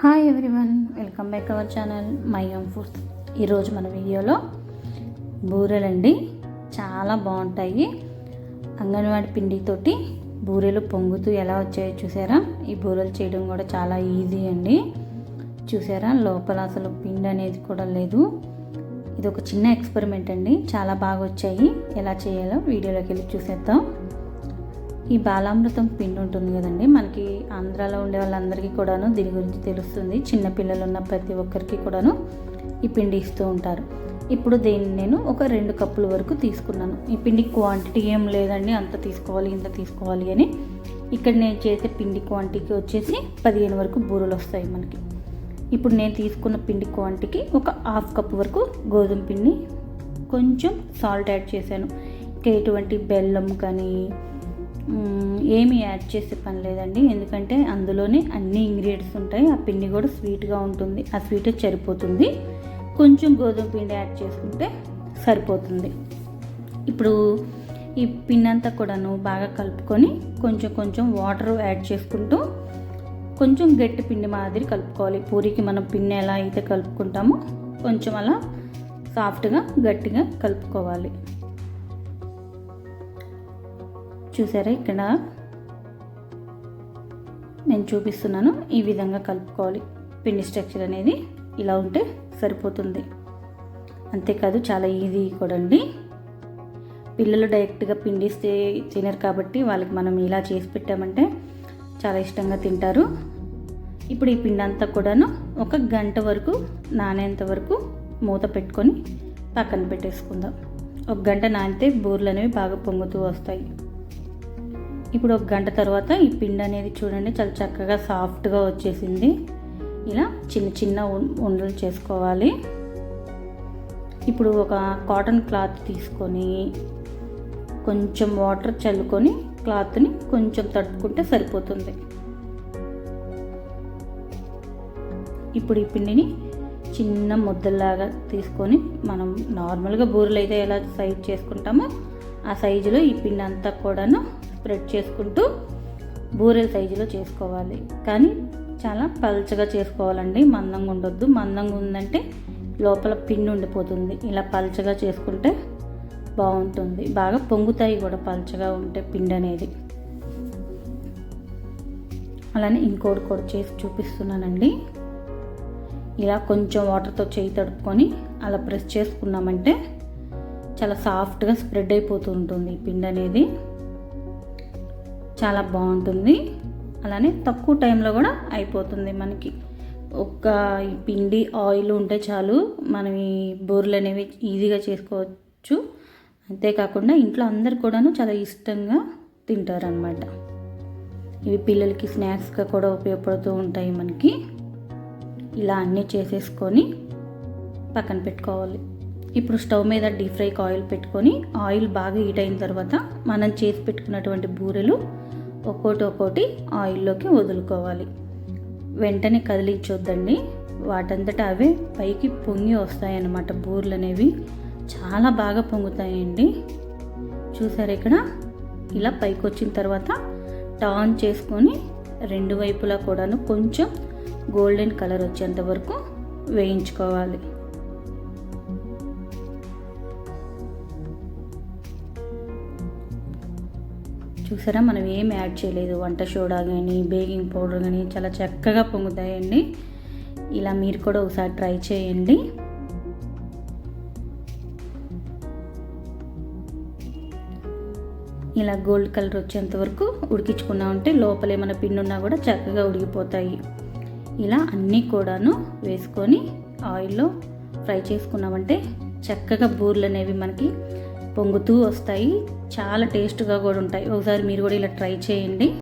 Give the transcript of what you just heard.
Hi everyone welcome back our channel my own foods ఈరోజు మన వీడియోలో బూరెలండి చాలా బాగుంటాయి. అంగన్వాడి పిండితోటి బూరెలు పొంగుతూ ఎలా వచ్చాయో చూసారా? ఈ బూరెలు చేయడం కూడా చాలా ఈజీ అండి. చూసారా? లోపల అసలు పిండి అనేది కూడా లేదు. ఇది ఒక చిన్న ఎక్స్పెరిమెంట్ అండి. చాలా బాగా వచ్చాయి. ఎలా చేయాలో వీడియోలోకి వెళ్ళి చూసేద్దాం. ఈ బాలామృతం పిండి ఉంటుంది కదండి. మనకి ఆంధ్రాలో ఉండే వాళ్ళందరికీ కూడాను దీని గురించి తెలుస్తుంది. చిన్న పిల్లలు ఉన్న ప్రతి ఒక్కరికి కూడాను ఈ పిండి ఇస్తూ ఉంటారు. ఇప్పుడు దీన్ని నేను ఒక రెండు కప్పుల వరకు తీసుకున్నాను. ఈ పిండి క్వాంటిటీ ఏం లేదండి. అంత తీసుకోవాలి ఇంత తీసుకోవాలి అని. ఇక్కడ నేను చేసే పిండి క్వాంటిటీకి వచ్చేసి పదిహేను వరకు బూరెలు వస్తాయి మనకి. ఇప్పుడు నేను తీసుకున్న పిండి క్వాంటిటీకి ఒక హాఫ్ కప్ వరకు గోధుమ పిండి కొంచెం సాల్ట్ యాడ్ చేశాను. ఇంకా ఎటువంటి బెల్లం కానీ ఏమీ యాడ్ చేసే పని లేదండి. ఎందుకంటే అందులోనే అన్ని ఇంగ్రీడియంట్స్ ఉంటాయి. ఆ పిండి కూడా స్వీట్గా ఉంటుంది. ఆ స్వీట్ సరిపోతుంది. కొంచెం గోధుమ పిండి యాడ్ చేసుకుంటే సరిపోతుంది. ఇప్పుడు ఈ పిండి అంతా కూడాను బాగా కలుపుకొని కొంచెం కొంచెం వాటర్ యాడ్ చేసుకుంటూ కొంచెం గట్టి పిండి మాదిరి కలుపుకోవాలి. పూరికి మనం పిండి ఎలా అయితే కలుపుకుంటామో కొంచెం అలా సాఫ్ట్గా గట్టిగా కలుపుకోవాలి. చూసారా ఇక్కడ? నేను చూపిస్తున్నాను. ఈ విధంగా కలుపుకోవాలి. పిండి స్ట్రక్చర్ అనేది ఇలా ఉంటే సరిపోతుంది. అంతేకాదు చాలా ఈజీ కూడా అండి పిల్లలు డైరెక్ట్గా పిండిస్తే తినరు కాబట్టి వాళ్ళకి మనం ఇలా చేసి పెట్టామంటే చాలా ఇష్టంగా తింటారు. ఇప్పుడు ఈ పిండి అంతా కూడాను ఒక గంట వరకు నానేంత వరకు మూత పెట్టుకొని పక్కన పెట్టేసుకుందాం. ఒక గంట నానితే బూరెలు అనేవి బాగా పొంగుతూ వస్తాయి. ఇప్పుడు ఒక గంట తర్వాత ఈ పిండి అనేది చూడండి చాలా చక్కగా సాఫ్ట్గా వచ్చేసింది. ఇలా చిన్న చిన్న ఉండలు చేసుకోవాలి. ఇప్పుడు ఒక కాటన్ క్లాత్ తీసుకొని కొంచెం వాటర్ చల్లుకొని క్లాత్ని కొంచెం తట్టుకుంటే సరిపోతుంది. ఇప్పుడు ఈ పిండిని చిన్న ముద్దల్లాగా తీసుకొని మనం నార్మల్గా బూరెలు అయితే ఎలా సైజ్ చేసుకుంటామో ఆ సైజులో ఈ పిండి అంతా కూడాను స్ప్రెడ్ చేసుకుంటూ బూరెల సైజులో చేసుకోవాలి. కానీ చాలా పల్చగా చేసుకోవాలండి. మందంగా ఉండొద్దు. మందంగా ఉందంటే లోపల పిండి ఉండిపోతుంది. ఇలా పల్చగా చేసుకుంటే బాగుంటుంది. బాగా పొంగుతాయి కూడా పల్చగా ఉంటే పిండి అనేది. అలానే ఇంకోటి కూడా చేసి చూపిస్తున్నానండి. ఇలా కొంచెం వాటర్తో చేయి తడుపుకొని అలా ప్రెస్ చేసుకున్నామంటే చాలా సాఫ్ట్గా స్ప్రెడ్ అయిపోతూ ఉంటుంది ఈ పిండి అనేది. చాలా బాగుంటుంది. అలానే తక్కువ టైంలో కూడా అయిపోతుంది మనకి. ఒక ఈ పిండి ఆయిల్ ఉంటే చాలు మనం ఈ బూరెలు అనేవి ఈజీగా చేసుకోవచ్చు. అంతేకాకుండా ఇంట్లో అందరు కూడాను చాలా ఇష్టంగా తింటారనమాట ఇవి పిల్లలకి స్నాక్స్గా కూడా ఉపయోగపడుతూ ఉంటాయి మనకి. ఇలా అన్నీ చేసేసుకొని పక్కన పెట్టుకోవాలి. ఇప్పుడు స్టవ్ మీద డీప్ ఫ్రైకి ఆయిల్ పెట్టుకొని ఆయిల్ బాగా హీట్ అయిన తర్వాత మనం చేసి పెట్టుకున్నటువంటి బూరెలు ఒక్కోటి ఒక్కోటి ఆయిల్లోకి వదులుకోవాలి. వెంటనే కదిలించొద్దండి. వాటంతటా అవే పైకి పొంగి వస్తాయన్నమాట బూరెలు అనేవి చాలా బాగా పొంగుతాయండి. చూసారు ఇక్కడ? ఇలా పైకి వచ్చిన తర్వాత టర్న్ చేసుకొని రెండు వైపులా కూడాను కొంచెం గోల్డెన్ కలర్ వచ్చేంత వరకు వేయించుకోవాలి. చూసారా? మనం ఏం యాడ్ చేయలేదు. వంట సోడా కానీ బేకింగ్ పౌడర్ కానీ చాలా చక్కగా పొంగుతాయండి. ఇలా మీరు కూడా ఒకసారి ట్రై చేయండి. ఇలా గోల్డ్ కలర్ వచ్చేంత వరకు ఉడికించుకున్నామంటే లోపల ఏమైనా పిండి ఉన్నా కూడా చక్కగా ఉడికిపోతాయి. ఇలా అన్నీ కూడాను వేసుకొని ఆయిల్లో ఫ్రై చేసుకున్నామంటే చక్కగా బూర్లు అనేవి మనకి పొంగుతూ వస్తాయి. చాలా టేస్ట్గా కూడా ఉంటాయి. ఒకసారి మీరు కూడా ఇలా ట్రై చేయండి.